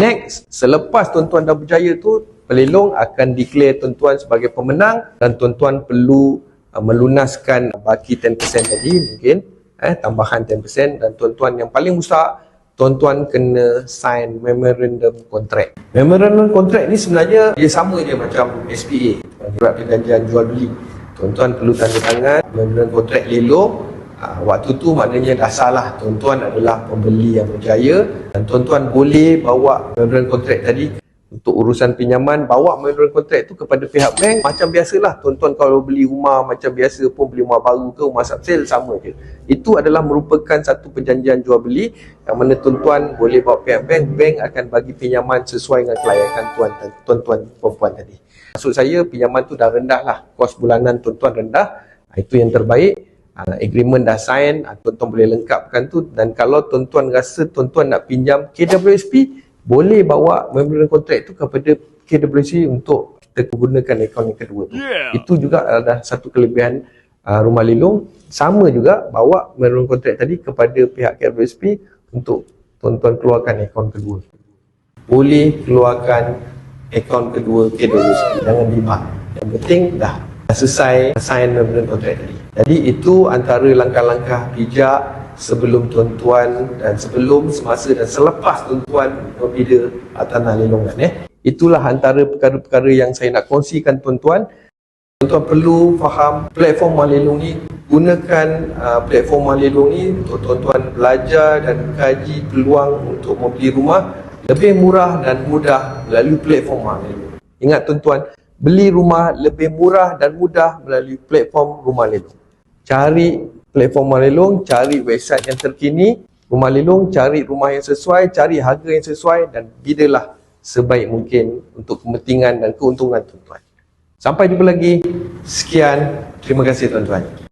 Next, selepas tuan-tuan dah berjaya tu, pelilong akan declare tuan-tuan sebagai pemenang dan tuan-tuan perlu uh, melunaskan baki 10% tadi mungkin eh tambahan 10% dan tuan-tuan yang paling mustahak tuan-tuan kena sign memorandum contract. Memorandum contract ni sebenarnya dia sama je macam SPA, surat perjanjian jual beli. Tuan-tuan perlu tanda tangan memorandum contract lelong Ha, waktu tu maknanya dah salah. Tuan-tuan adalah pembeli yang berjaya. Dan tuan-tuan boleh bawa memorandum kontrak tadi untuk urusan pinjaman. Bawa memorandum kontrak tu kepada pihak bank. Macam biasalah. Tuan-tuan kalau beli rumah macam biasa pun beli rumah baru ke rumah subsale sama je. Itu adalah merupakan satu perjanjian jual beli yang mana tuan-tuan boleh bawa pihak bank. Bank akan bagi pinjaman sesuai dengan kelayakan tuan tuan-tuan perempuan tadi. Maksud saya pinjaman tu dah rendah lah kos bulanan tuan-tuan rendah. Itu yang terbaik uh, agreement dah sign, uh, tuan-tuan boleh lengkapkan tu dan kalau tuan-tuan rasa tuan-tuan nak pinjam KWSP, boleh bawa memorandum kontrak tu kepada KWSP untuk kita gunakan akaun yang kedua tu. Yeah. Itu juga adalah satu kelebihan uh, rumah lilung. Sama juga bawa memorandum kontrak tadi kepada pihak KWSP untuk tuan-tuan keluarkan akaun kedua. Boleh keluarkan akaun kedua KWSP. Jangan dimak. Yang penting dah selesai sign memorandum kontrak tadi. Jadi itu antara langkah-langkah bijak sebelum tuan-tuan dan sebelum semasa dan selepas tuan-tuan berbida tanah lelongan eh. Itulah antara perkara-perkara yang saya nak kongsikan tuan-tuan. Tuan-tuan perlu faham platform Malelong ni gunakan uh, platform Malelong ni untuk tuan-tuan belajar dan kaji peluang untuk membeli rumah lebih murah dan mudah melalui platform Malelong. Ingat tuan-tuan, beli rumah lebih murah dan mudah melalui platform Rumah Lelong cari platform rumah lelong, cari website yang terkini, rumah lelong, cari rumah yang sesuai, cari harga yang sesuai dan bidalah sebaik mungkin untuk kepentingan dan keuntungan tuan-tuan. Sampai jumpa lagi. Sekian. Terima kasih tuan-tuan.